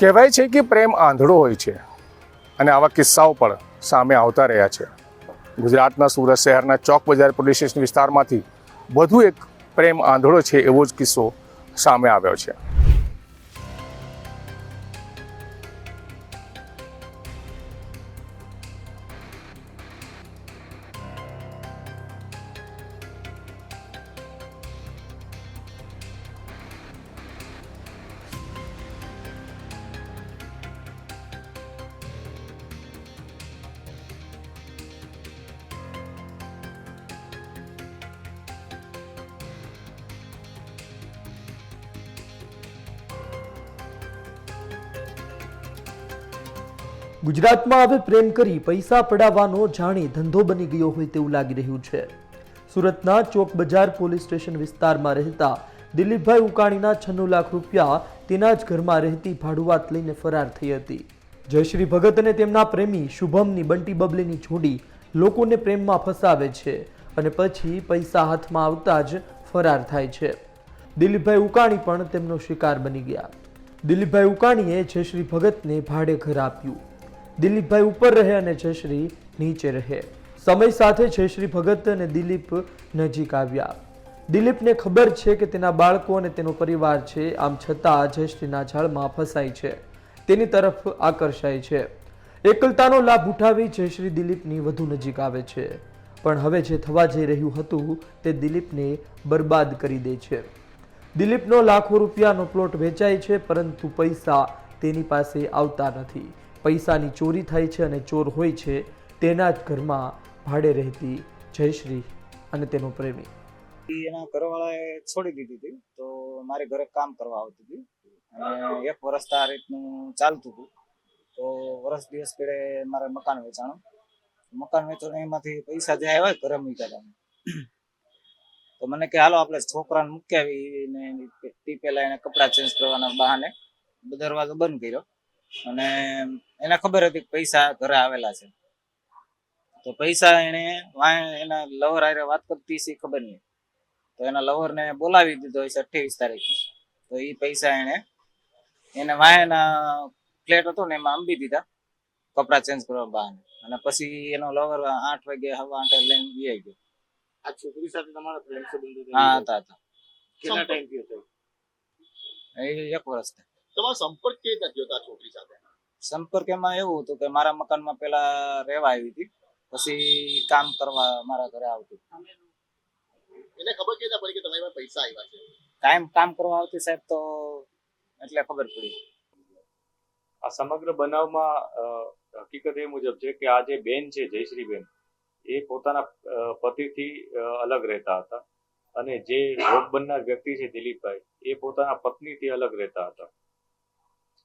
કહેવાય છે કે પ્રેમ આંધળો હોય છે અને આવા કિસ્સાઓ પણ સામે આવતા રહ્યા છે. ગુજરાતના સુરત શહેરના ચોક બજાર પોલીસ સ્ટેશન વિસ્તારમાંથી વધુ એક પ્રેમ આંધળો છે એવો જ કિસ્સો સામે આવ્યો છે. ગુજરાતમાં હવે પ્રેમ કરી પૈસા પડાવવાનો જાણે ધંધો બની ગયો હોય તેવું લાગી રહ્યું છે. સુરતના ચોક બજાર પોલીસ સ્ટેશન વિસ્તારમાં રહેતા દિલીપભાઈ ઉકાણીના છન્નું લાખ રૂપિયા તેના જ ઘરમાં રહેતી ભાડુઆત લઈને ફરાર થઈ હતી. જયશ્રી ભગત અને તેમના પ્રેમી શુભમની બંટી બબલીની જોડી લોકોને પ્રેમમાં ફસાવે છે અને પછી પૈસા હાથમાં આવતા જ ફરાર થાય છે. દિલીપભાઈ ઉકાણી પણ તેમનો શિકાર બની ગયા. દિલીપભાઈ ઉકાણીએ જયશ્રી ભગતને ભાડે ઘર આપ્યું. દિલીપભાઈ ઉપર રહે અને જયશ્રી નીચે રહે. સમય સાથે જયશ્રી ભગત અને દિલીપ નજીક આવ્યા. દિલીપને ખબર છે કે તેના બાળકો અને તેનો પરિવાર છે, આમ છતાં જયશ્રીના જાળમાં ફસાય છે. તેની તરફ આકર્ષાય છે. એકલતાનો લાભ ઉઠાવી જયશ્રી દિલીપની વધુ નજીક આવે છે. પણ હવે જે થવા જઈ રહ્યું હતું, તે દિલીપને બરબાદ કરી દે છે. દિલીપનો લાખો રૂપિયાનો પ્લોટ વેચાય છે, પરંતુ પૈસા તેની પાસે આવતા નથી. પૈસાની ચોરી થાય છે અને ચોર હોય છે, તેના જ ઘરમાં ભાડે રહેતી જયશ્રી અને તેનો પ્રેમી. એના ઘરવાળાએ છોડી દીધી હતી, તો મારે ઘરે કામ કરવા આવતી હતી. અને એક વર્ષ આ રીતનું ચાલતું હતું. તો વર્ષ દિવસ પેડે મારે મકાન વેચાણું. મકાન વેચાણ એમાંથી પૈસા જે આવ્યા ઘરે મૂક્યા તો મને કે, હાલો, આપણે છોકરાને મૂકી આવી ને તે પહેલા એને કપડાં ચેન્જ કરવાના બહાને. દરવાજો બંધ કર્યો. અને એને ખબર હતી કે પૈસા ઘરે આવેલા છે. તો પૈસા એને એના લવર આરે વાત કરતી છે ખબર નહીં. તો એના લવર ને બોલાવી દીધો હશે અઠ્યાવીસ તારીખે. તો એ પૈસા એને એને વાયના ફ્લેટ હતો ને એમાં આંબી દીધા કપડા ચેન્જ કરવા બહાને. અને પછી એનો લવર આઠ વાગે હવા આઠે લઈને વી ગયો. આ છોકરી સાથે તમારા પ્રેમ સંબંધો હા હતા હતા. કેટલા ટાઈમ થયો હતો? એ એક વર્ષ થયા. તમારો સંપર્ક કેવી રીતે થયો હતો આ છોકરી સાથે? સંપર્ક એમાં એવું હતું કે મારા મકાનમાં પેલા રહેવા આવી હતી. પછી કામ કરવા મારા ઘરે આવતી. એને ખબર કે પડી કે તમારી પાસે પૈસા આવ્યા છે? કાયમ કામ કરવા આવતી સાહેબ તો એટલે ખબર પડી. આ સમગ્ર બનાવમાં હકીકત એ મુજબ છે કે આ જે બેન છે જયશ્રીબેન એ પોતાના પતિથી અલગ રહેતા હતા. અને જે ભોગ બનનાર વ્યક્તિ છે દિલીપભાઈ એ પોતાના પત્નીથી અલગ રહેતા હતા.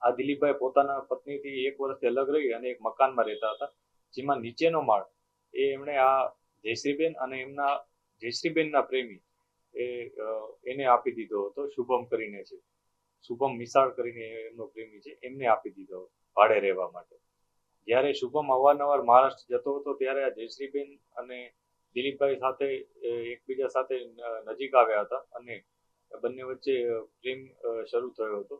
આ દિલીપભાઈ પોતાના પત્નીથી એક વર્ષથી અલગ રહી અને એક મકાનમાં રહેતા હતા. જેમાં નીચેનો માળ એ એમણે આ જયશ્રીબેન અને એમના જયશ્રીબેનના પ્રેમી એ એને આપી દીધો હતો. શુભમ કરીને છે. શુભમ મિસાળ કરીને એમનો પ્રેમી છે. એમને આપી દીધો ભાડે રહેવા માટે. જ્યારે શુભમ અવારનવાર મહારાષ્ટ્ર જતો હતો, ત્યારે આ જયશ્રીબેન અને દિલીપભાઈ સાથે એકબીજા સાથે નજીક આવ્યા હતા અને બંને વચ્ચે પ્રેમ શરૂ થયો હતો.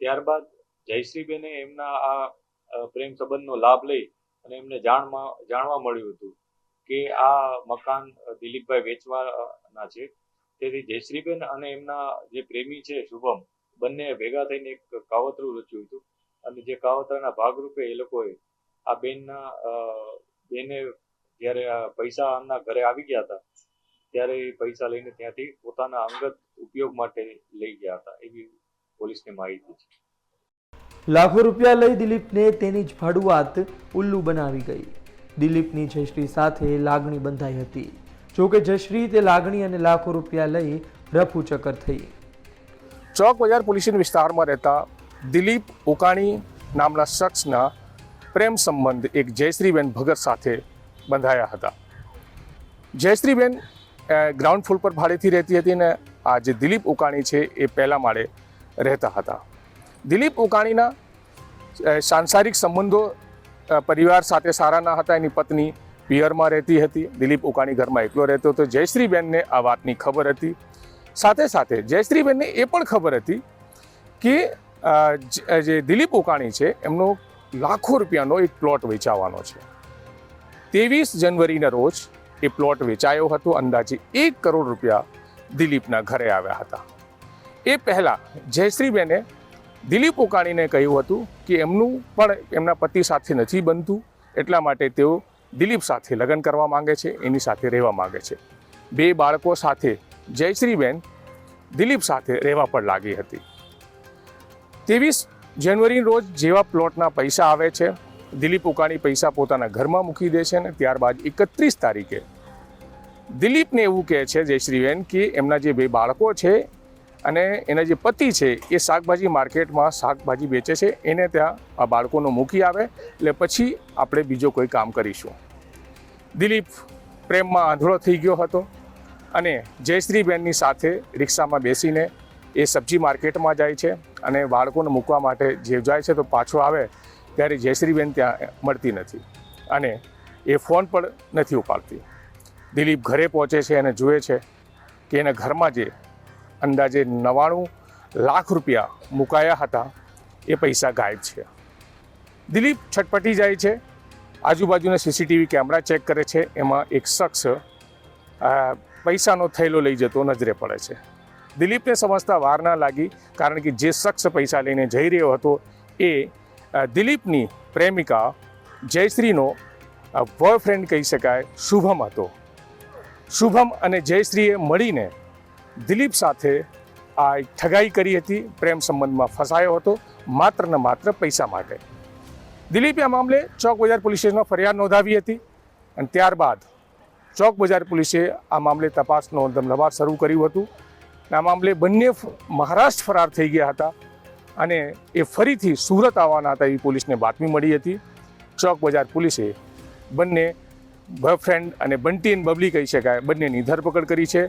ત્યારબાદ જયશ્રીબેને એમના આ પ્રેમ સંબંધનો લાભ લઈ અને એમને જાણમાં જાણવા મળ્યું હતું કે આ મકાન દિલીપભાઈ વેચવાના છે. તેથી જયશ્રીબેન અને એમના જે પ્રેમી છે શુભમ બંને ભેગા થઈને એક કાવતરું રચ્યું હતું. અને જે કાવતરાના ભાગરૂપે એ લોકોએ આ બેનના બેને જ્યારે પૈસા આમના ઘરે આવી ગયા હતા, ત્યારે એ પૈસા લઈને ત્યાંથી પોતાના અંગત ઉપયોગ માટે લઈ ગયા હતા એવી પોલીસને માહિતી છે. લાખો રૂપિયા લઈ દિલીપને તેની જ ભાડુઆત ઉલ્લુ બનાવી ગઈ. દિલીપની જયશ્રી સાથે લાગણી બંધાઈ હતી. જોકે જયશ્રી તે લાગણી અને લાખો રૂપિયા લઈ રફુચક્કર થઈ. ચોક બજાર પોલીસ વિસ્તારમાં રહેતા દિલીપ ઉકાણી નામના શખ્સના પ્રેમ સંબંધ એક જયશ્રીબેન ભગત સાથે બંધાયા હતા. જયશ્રીબેન ગ્રાઉન્ડ ફ્લોર પર ભાડેથી રહેતી હતી અને આ જે દિલીપ ઉકાણી છે એ પહેલા માળે રહેતા હતા. દિલીપ ઉકાણીના સાંસારિક સંબંધો પરિવાર સાથે સારા ના હતા. એની પત્ની પિયરમાં રહેતી હતી. દિલીપ ઉકાણી ઘરમાં એકલો રહેતો હતો. જયશ્રીબેનને આ વાતની ખબર હતી. સાથે સાથે જયશ્રીબેનને એ પણ ખબર હતી કે જે દિલીપ ઉકાણી છે, એમનો લાખો રૂપિયાનો એક પ્લોટ વેચાવાનો છે. ત્રેવીસ જનવરીના રોજ એ પ્લોટ વેચાયો હતો. અંદાજે એક કરોડ રૂપિયા દિલીપના ઘરે આવ્યા હતા. એ પહેલાં જયશ્રીબેને દિલીપ ઉકાણીને કહ્યું હતું કે એમનું પણ એમના પતિ સાથે નથી બનતું, એટલા માટે તેઓ દિલીપ સાથે લગ્ન કરવા માંગે છે, એની સાથે રહેવા માંગે છે. બે બાળકો સાથે જયશ્રીબેન દિલીપ સાથે રહેવા પણ લાગી હતી. ત્રેવીસ જાન્યુઆરી રોજ જેવા પ્લોટના પૈસા આવે છે, દિલીપ ઉકાણી પૈસા પોતાના ઘરમાં મૂકી દે છે અને ત્યારબાદ એકત્રીસ તારીખે દિલીપને એવું કહે છે જયશ્રીબેન કે એમના જે બે બાળકો છે અને એના જે પતિ છે, એ શાકભાજી માર્કેટમાં શાકભાજી વેચે છે. એને ત્યાં આ બાળકોનો મૂકી આવે, એટલે પછી આપણે બીજો કોઈ કામ કરીશું. દિલીપ પ્રેમમાં આંધળો થઈ ગયો હતો અને જયશ્રીબેનની સાથે રિક્ષામાં બેસીને એ સબ્જી માર્કેટમાં જાય છે અને બાળકોને મૂકવા માટે જે જાય છે તો પાછો આવે, ત્યારે જયશ્રીબેન ત્યાં મળતી નથી અને એ ફોન પણ નથી ઉપાડતી. દિલીપ ઘરે પહોંચે છે અને જુએ છે કે એના ઘરમાં જે અંદાજે નવ્વાણું લાખ રૂપિયા મુકાયા હતા. એ પૈસા ગાયબ છે. દિલીપ છટપટી જાય છે. આજુબાજુના સીસીટીવી કેમેરા ચેક કરે છે. એમાં એક શખ્સ પૈસાનો થેલો લઈ જતો નજરે પડે છે. દિલીપને સમજતા વાર ના લાગી, કારણ કે જે શખ્સ પૈસા લઈને જઈ રહ્યો હતો એ દિલીપની પ્રેમિકા જયશ્રીનો બોયફ્રેન્ડ કહી શકાય, શુભમ હતો. શુભમ અને જયશ્રીએ મળીને દિલીપ સાથે આ ઠગાઈ કરી હતી, પ્રેમ સંબંધમાં ફસાયો હતો, માત્ર ને માત્ર પૈસા માટે. દિલીપે આ મામલે ચોક બજાર પોલીસ સ્ટેશનમાં ફરિયાદ નોંધાવી હતી અને ત્યારબાદ ચોક બજાર પોલીસે આ મામલે તપાસનો ધમધમાટ શરૂ કર્યું હતું. આ મામલે બંને મહારાષ્ટ્ર ફરાર થઈ ગયા હતા અને એ ફરીથી સુરત આવવાના હતા એવી પોલીસને બાતમી મળી હતી. ચોક બજાર પોલીસે બંને બોયફ્રેન્ડ અને બંટી એન બબલી કહી શકાય, બંનેની ધરપકડ કરી છે.